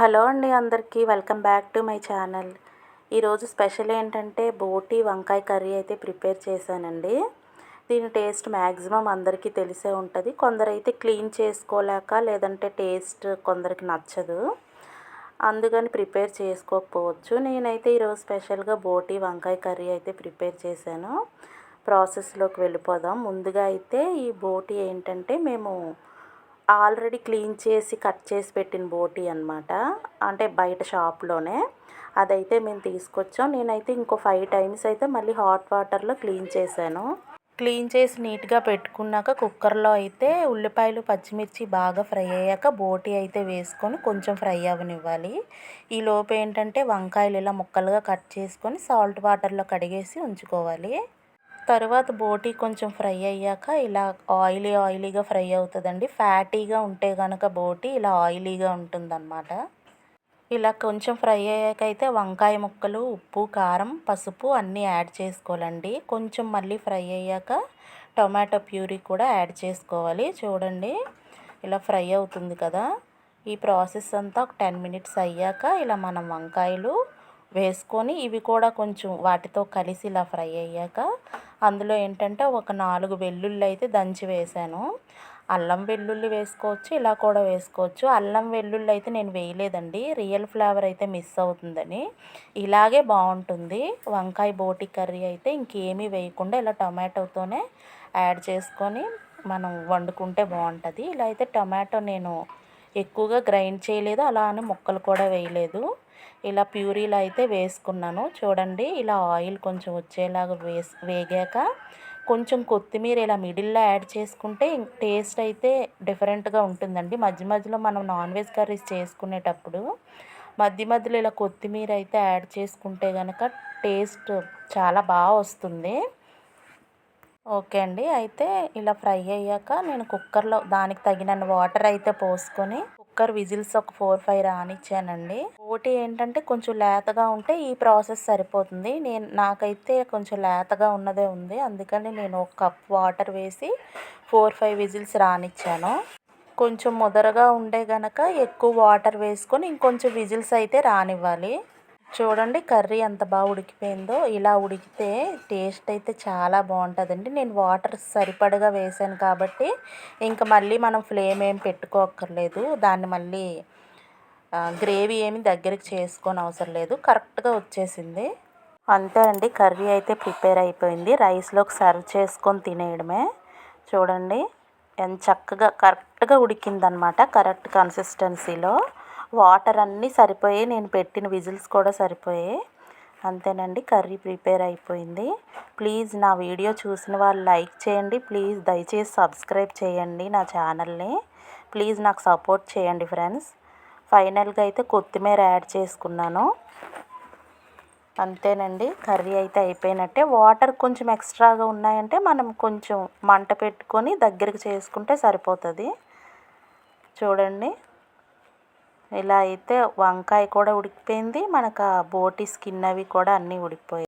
Hello అండి అందరికీ welcome back to my channel. ఈరోజు స్పెషల్ ఏంటంటే బోటి వంకాయ కర్రీ అయితే ప్రిపేర్ చేశానండి. దీని టేస్ట్ మ్యాక్సిమం అందరికీ తెలిసే ఉంటుంది. కొందరైతే క్లీన్ చేసుకోలేక లేదంటే టేస్ట్ కొందరికి నచ్చదు. అందుకని ప్రిపేర్ చేసుకోకపోవచ్చు. నేనైతే ఈరోజు స్పెషల్గా బోటి వంకాయ కర్రీ అయితే ప్రిపేర్ చేశాను. ప్రాసెస్లోకి వెళ్ళిపోదాం. ముందుగా అయితే ఈ బోటి ఏంటంటే మేము ఆల్రెడీ క్లీన్ చేసి కట్ చేసి పెట్టిన బోటి అనమాట అంటే బయట షాప్లోనే. అదైతే మేము తీసుకొచ్చాం. నేనైతే ఇంకో ఫైవ్ టైమ్స్ అయితే మళ్ళీ హాట్ వాటర్లో క్లీన్ చేశాను. క్లీన్ చేసి నీట్గా పెట్టుకున్నాక కుక్కర్లో అయితే ఉల్లిపాయలు పచ్చిమిర్చి బాగా ఫ్రై అయ్యాక బోటి అయితే వేసుకొని కొంచెం ఫ్రై అవనివ్వాలి ఈ లోపు ఏంటంటే వంకాయలు ఇలా ముక్కలుగా కట్ చేసుకొని సాల్ట్ వాటర్లో కడిగేసి ఉంచుకోవాలి. తర్వాత బోటీ కొంచెం ఫ్రై అయ్యాక ఇలా ఆయిలీ ఆయిలీగా ఫ్రై అవుతుందండి. ఫ్యాటీగా ఉంటే కనుక బోటీ ఇలా ఆయిలీగా ఉంటుందన్నమాట. ఇలా కొంచెం ఫ్రై అయ్యాక అయితే వంకాయ ముక్కలు ఉప్పు కారం పసుపు అన్నీ యాడ్ చేసుకోవాలండి. కొంచెం మళ్ళీ ఫ్రై అయ్యాక టొమాటో ప్యూరీ కూడా యాడ్ చేసుకోవాలి. చూడండి ఇలా ఫ్రై అవుతుంది కదా. ఈ ప్రాసెస్ అంతా ఒక టెన్ మినిట్స్ అయ్యాక ఇలా మనం వంకాయలు వేసుకొని ఇవి కూడా కొంచెం వాటితో కలిసి ఇలా ఫ్రై అయ్యాక అందులో ఏంటంటే ఒక నాలుగు వెల్లుల్లి అయితే దంచి వేసాను. అల్లం వెల్లుల్లి వేసుకోవచ్చు ఇలా కూడా వేసుకోవచ్చు. అల్లం వెల్లుల్లి అయితే నేను వేయలేదండి రియల్ ఫ్లేవర్ అయితే మిస్ అవుతుందని. ఇలాగే బాగుంటుంది. వంకాయ బోటి కర్రీ అయితే ఇంకేమీ వేయకుండా ఇలా టమాటోతోనే యాడ్ చేసుకొని మనం వండుకుంటే బాగుంటుంది. ఇలా అయితే టమాటో నేను ఎక్కువగా గ్రైండ్ చేయలేదు అలా అని ముక్కలు కూడా వేయలేదు. ఇలా ప్యూరీలో అయితే వేసుకున్నాను. చూడండి ఇలా ఆయిల్ కొంచెం వచ్చేలాగా వేసి వేగాక కొంచెం కొత్తిమీర ఇలా మిడిల్లో యాడ్ చేసుకుంటే టేస్ట్ అయితే డిఫరెంట్గా ఉంటుందండి. మధ్య మధ్యలో మనం నాన్ వెజ్ కర్రీస్ చేసుకునేటప్పుడు మధ్య మధ్యలో ఇలా కొత్తిమీర అయితే యాడ్ చేసుకుంటే కనుక టేస్ట్ చాలా బాగా వస్తుంది. ఓకే అండి. అయితే ఇలా ఫ్రై అయ్యాక నేను కుక్కర్లో దానికి తగినన్ని వాటర్ అయితే పోసుకొని కుక్కర్ విజిల్స్ ఒక ఫోర్ ఫైవ్ రానిచ్చానండి. ఒకటి ఏంటంటే కొంచెం లేతగా ఉంటే ఈ ప్రాసెస్ సరిపోతుంది. నేను నాకైతే కొంచెం లేతగా ఉన్నదే ఉంది. అందుకని నేను ఒక కప్ వాటర్ వేసి ఫోర్ ఫైవ్ విజిల్స్ రానిచ్చాను. కొంచెం ముదరగా ఉండే గనక ఎక్కువ వాటర్ వేసుకొని ఇంకొంచెం విజిల్స్ అయితే రానివ్వాలి. చూడండి కర్రీ ఎంత బాగా ఉడికిపోయిందో. ఇలా ఉడికితే టేస్ట్ అయితే చాలా బాగుంటుందండి. నేను వాటర్ సరిపడగా వేసాను కాబట్టి ఇంకా మళ్ళీ మనం ఫ్లేమ్ ఏం పెట్టుకోక్కర్లేదు. దాన్ని మళ్ళీ గ్రేవీ ఏమి దగ్గరికి చేసుకొని అవసరం లేదు. కరెక్ట్గా వచ్చేసింది. అంతే అండి. కర్రీ అయితే ప్రిపేర్ అయిపోయింది. రైస్లోకి సర్వ్ చేసుకొని తినేయడమే. చూడండి. ఎంత చక్కగా కరెక్ట్గా ఉడికిందనమాట. కరెక్ట్ కన్సిస్టెన్సీలో. వాటర్ అన్నీ సరిపోయాయి నేను పెట్టిన విజిల్స్ కూడా సరిపోయాయి అంతేనండి కర్రీ ప్రిపేర్ అయిపోయింది. ప్లీజ్ నా వీడియో చూసిన వాళ్ళు లైక్ చేయండి. ప్లీజ్ దయచేసి సబ్స్క్రైబ్ చేయండి నా ఛానల్ని. ప్లీజ్ నాకు సపోర్ట్ చేయండి ఫ్రెండ్స్. ఫైనల్గా అయితే కొత్తిమీర యాడ్ చేసుకున్నాను. అంతేనండి కర్రీ అయితే అయిపోయినట్టే. వాటర్ కొంచెం ఎక్స్ట్రాగా ఉన్నాయంటే మనం కొంచెం మంట పెట్టుకొని దగ్గరికి చేసుకుంటే సరిపోతుంది. చూడండి. ఇలా అయితే వంకాయ కూడా ఉడికిపోయింది. మనకు ఆ బోటి స్కిన్ అవి కూడా అన్నీ ఉడికిపోయాయి